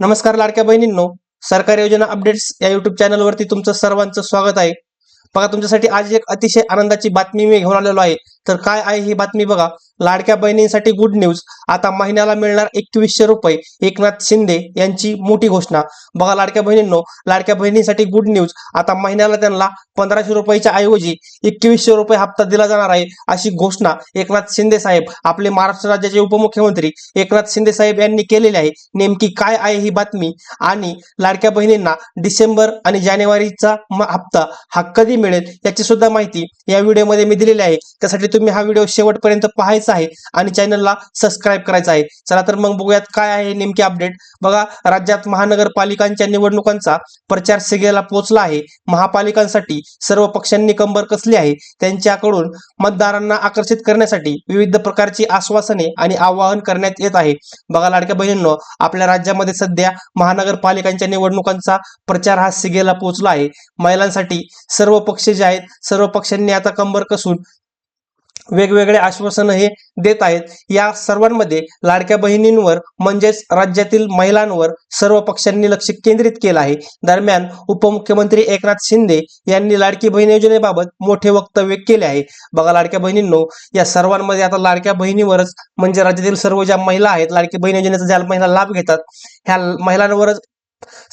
नमस्कार लाडक्या बहिणींनो सरकारी योजना अपडेट्स या युट्यूब चॅनलवरती तुमचं सर्वांचं स्वागत आहे. बघा तुमच्यासाठी आज एक अतिशय आनंदाची बातमी मी घेऊन आलेलो आहे. तर काय आहे ही बातमी बघा. लाडक्या बहिणींसाठी गुड न्यूज आता महिन्याला मिळणार एकवीसशे रुपये. एकनाथ शिंदे यांची मोठी घोषणा. बघा लाडक्या बहिणींनो लाडक्या बहिणींसाठी गुड न्यूज आता महिन्याला त्यांना पंधराशे रुपयाच्या ऐवजी एकवीसशे रुपये हप्ता दिला जाणार आहे अशी घोषणा एकनाथ शिंदे साहेब आपले महाराष्ट्र राज्याचे उपमुख्यमंत्री एकनाथ शिंदे साहेब यांनी केलेली आहे. नेमकी काय आहे ही बातमी? आणि लाडक्या बहिणींना डिसेंबर आणि जानेवारीचा म- हप्ता हा कधी मिळेल याची सुद्धा माहिती या व्हिडिओमध्ये मी दिलेली आहे. त्यासाठी तुम्ही हा व्हिडिओ शेवटपर्यंत पाहायचा आहे आणि चॅनलला सबस्क्राईब करायचा आहे. चला तर मग बघूयात काय आहे नेमकी अपडेट बघा राज्यात महानगरपालिकांच्या निवडणुकांचा प्रचार सिगेला पोहोचला आहे. महापालिकांसाठी सर्व पक्षांनी कंबर कसली आहे? त्यांच्याकडून मतदारांना आकर्षित करण्यासाठी विविध प्रकारची आश्वासने आणि आवाहन करण्यात येत आहे. बघा लाडक्या बहिणींनो आपल्या राज्यामध्ये सध्या महानगरपालिकांच्या निवडणुकांचा प्रचार हा सिगेला पोहोचला आहे. महिलांसाठी सर्व पक्ष जे आहेत सर्व पक्षांनी आता कंबर कसून वेगवेगळे आश्वासन हे देत आहेत. या सर्वांमध्ये लाडक्या बहिणींवर म्हणजेच राज्यातील महिलांवर सर्व पक्षांनी लक्ष केंद्रित केलं आहे. दरम्यान उपमुख्यमंत्री एकनाथ शिंदे यांनी लाडकी बहीण योजनेबाबत मोठे वक्तव्य केले आहे. बघा लाडक्या बहिणींनो या सर्वांमध्ये आता लाडक्या बहिणीवरच म्हणजे राज्यातील सर्व ज्या महिला आहेत लाडकी बहीण योजनेचा ज्या महिला लाभ घेतात ह्या महिलांवरच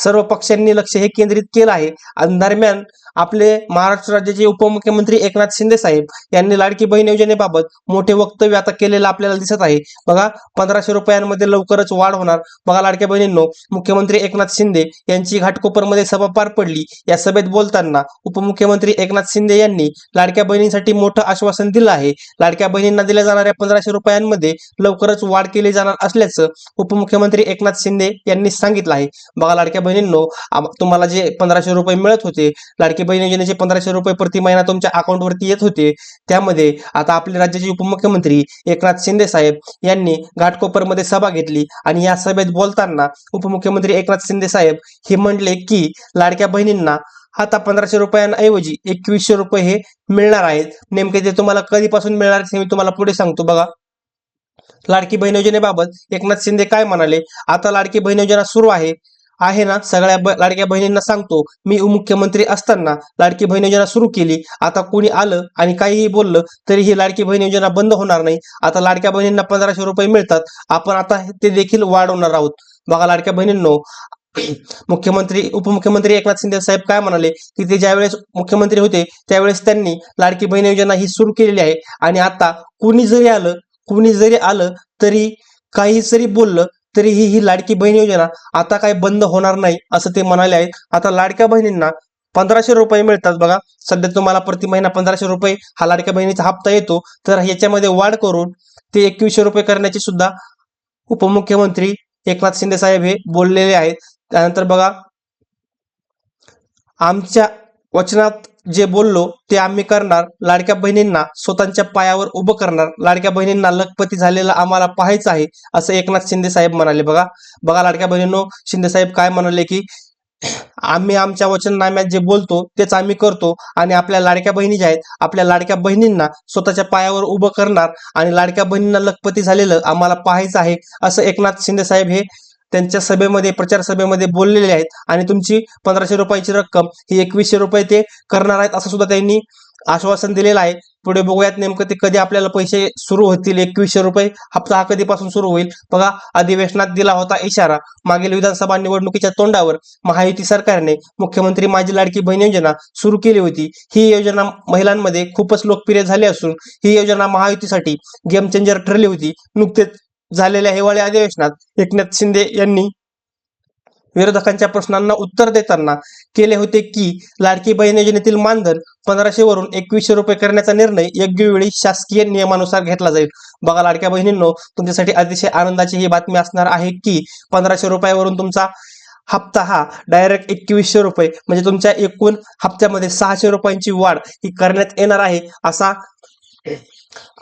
सर्व पक्षांनी लक्ष हे केंद्रित केलं आहे. आणि दरम्यान आपले महाराष्ट्र राज्याचे उपमुख्यमंत्री एकनाथ शिंदे साहेब यांनी लाडकी बहीण योजनेबाबत मोठे वक्तव्य आता केलेलं आपल्याला दिसत आहे. बघा पंधराशे रुपयांमध्ये लवकरच वाढ होणार. बघा लाडक्या बहिणींनो मुख्यमंत्री एकनाथ शिंदे यांची घाटकोपरमध्ये सभा पार पडली. या सभेत बोलताना उपमुख्यमंत्री एकनाथ शिंदे यांनी लाडक्या बहिणींसाठी मोठं आश्वासन दिलं आहे. लाडक्या बहिणींना दिल्या जाणाऱ्या पंधराशे रुपयांमध्ये लवकरच वाढ केली जाणार असल्याचं उपमुख्यमंत्री एकनाथ शिंदे यांनी सांगितलं आहे. बघा लाडक्या बहिणींनो तुम्हाला जे पंधराशे रुपये मिळत होते लाडकी बहीण योजनेचे पंधराशे रुपये प्रति महिना तुमच्या अकाउंटवरती येत होते. त्यामध्ये आता आपले राज्याचे उपमुख्यमंत्री एकनाथ शिंदे साहेब यांनी घाटकोपरमध्ये सभा घेतली आणि या सभेत बोलताना उपमुख्यमंत्री एकनाथ शिंदे साहेब हे म्हणले की लाडक्या बहिणींना आता पंधराशे रुपयांऐवजी एकवीसशे रुपये हे मिळणार आहेत. नेमके ते तुम्हाला कधीपासून मिळणार हे मी तुम्हाला पुढे सांगतो बघा. लाडकी बहीण योजनेबाबत एकनाथ शिंदे काय म्हणाले? आता लाडकी बहीण योजना सुरू आहे. आहे ना? सगळ्या लाडक्या बहिणींना सांगतो मी मुख्यमंत्री असताना लाडकी बहीण योजना सुरू केली. आता कोणी आलं आणि काहीही बोललं तरी ही लाडकी बहीण योजना बंद होणार नाही. आता लाडक्या बहिणींना पंधराशे रुपये मिळतात. आपण आता ते देखील वाढवणार आहोत. बघा लाडक्या बहिणींनो मुख्यमंत्री उपमुख्यमंत्री एकनाथ शिंदे साहेब काय म्हणाले की ते ज्यावेळेस मुख्यमंत्री होते त्यावेळेस त्यांनी लाडकी बहीण योजना ही सुरू केलेली आहे. आणि आता कुणी जरी आलं कुणी जरी आलं तरी काही जरी बोललं तरी ही ही लाडकी बहीण योजना आता काय बंद होणार नाही असं ते म्हणाले आहेत. आता लाडक्या बहिणींना पंधराशे रुपये मिळतात बघा. सध्या तुम्हाला प्रति महिना पंधराशे रुपये हा लाडक्या बहिणीचा हप्ता येतो. तर याच्यामध्ये वाढ करून ते एकवीसशे रुपये करण्याची सुद्धा उपमुख्यमंत्री एकनाथ शिंदे साहेब हे बोललेले आहेत. त्यानंतर बघा आमच्या वचनात जे बोललो ते आम्ही करणार. लाडक्या बहिणींना स्वतःच्या पायावर उभं करणार. लाडक्या बहिणींना लखपती झालेलं आम्हाला पाहायचं आहे असं एकनाथ शिंदे साहेब म्हणाले. बघा बघा लाडक्या बहिणींनो शिंदे साहेब काय म्हणाले की आम्ही आमच्या वचननाम्यात जे बोलतो तेच आम्ही करतो आणि आपल्या लाडक्या बहिणी ज्या आहेत आपल्या लाडक्या बहिणींना स्वतःच्या पायावर उभं करणार आणि लाडक्या बहिणींना लखपती झालेलं आम्हाला पाहायचं आहे असं एकनाथ शिंदे साहेब हे त्यांच्या सभेमध्ये प्रचार सभेमध्ये बोललेले आहेत आणि तुमची पंधराशे रुपयाची रक्कम ही एकवीसशे रुपये ते करणार आहेत असं सुद्धा त्यांनी आश्वासन दिलेलं आहे. पुढे बघूयात नेमकं ते कधी आपल्याला पैसे सुरू होतील एकवीसशे रुपये हप्ता हा कधीपासून सुरू होईल? बघा अधिवेशनात दिला होता इशारा मागील विधानसभा निवडणुकीच्या तोंडावर महायुती सरकारने मुख्यमंत्री माझी लाडकी बहीण योजना सुरू केली होती. ही योजना महिलांमध्ये खूपच लोकप्रिय झाली असून ही योजना महायुतीसाठी गेम चेंजर ठरली होती. नुकतेच झालेल्या हिवाळी अधिवेशनात एकनाथ शिंदे यांनी विरोधकांच्या प्रश्नांना उत्तर देताना केले होते की लाडकी बहीण योजनेतील मानधन पंधराशे वरून एकवीसशे रुपये करण्याचा निर्णय योग्य वेळी शासकीय नियमानुसार घेतला जाईल. बघा लाडक्या बहिणींनो तुमच्यासाठी अतिशय आनंदाची ही बातमी असणार आहे की पंधराशे रुपयावरून तुमचा हप्ता हा डायरेक्ट एकवीसशे रुपये म्हणजे तुमच्या एकूण हप्त्यामध्ये सहाशे रुपयांची वाढ ही करण्यात येणार आहे असा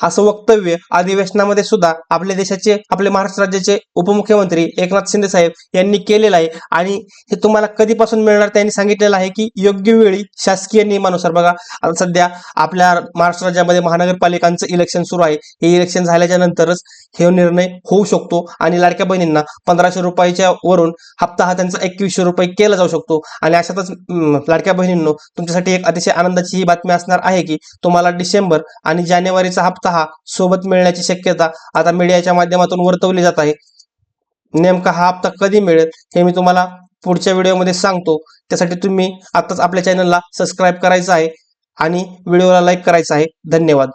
असं वक्तव्य अधिवेशनामध्ये सुद्धा आपल्या देशाचे आपले महाराष्ट्र राज्याचे उपमुख्यमंत्री एकनाथ शिंदे साहेब यांनी केलेलं आहे. आणि हे तुम्हाला कधीपासून मिळणार त्यांनी सांगितलेलं आहे की योग्य वेळी शासकीय नियमानुसार बघा. आता सध्या आपल्या महाराष्ट्र राज्यामध्ये महानगरपालिकांचं इलेक्शन सुरू आहे. हे इलेक्शन झाल्याच्या नंतरच हे निर्णय होऊ शकतो. आणि लाडक्या बहिणींना पंधराशे रुपयाच्या वरून हप्ता हा त्यांचा एकवीसशे रुपये केला जाऊ शकतो. आणि अशातच लाडक्या बहिणींनो तुमच्यासाठी एक अतिशय आनंदाची ही बातमी असणार आहे की तुम्हाला डिसेंबर आणि जानेवारीचा हप्ता हा सोबत मिळण्याची शक्यता आता मीडियाच्या माध्यमातून वर्तवली जात आहे. नेमका हा हप्ता कधी मिळेल हे मी तुम्हाला पुढच्या व्हिडिओमध्ये सांगतो. त्यासाठी तुम्ही आताच आपल्या चॅनलला सबस्क्राईब करायचं आहे आणि व्हिडिओला लाईक करायचं आहे. धन्यवाद.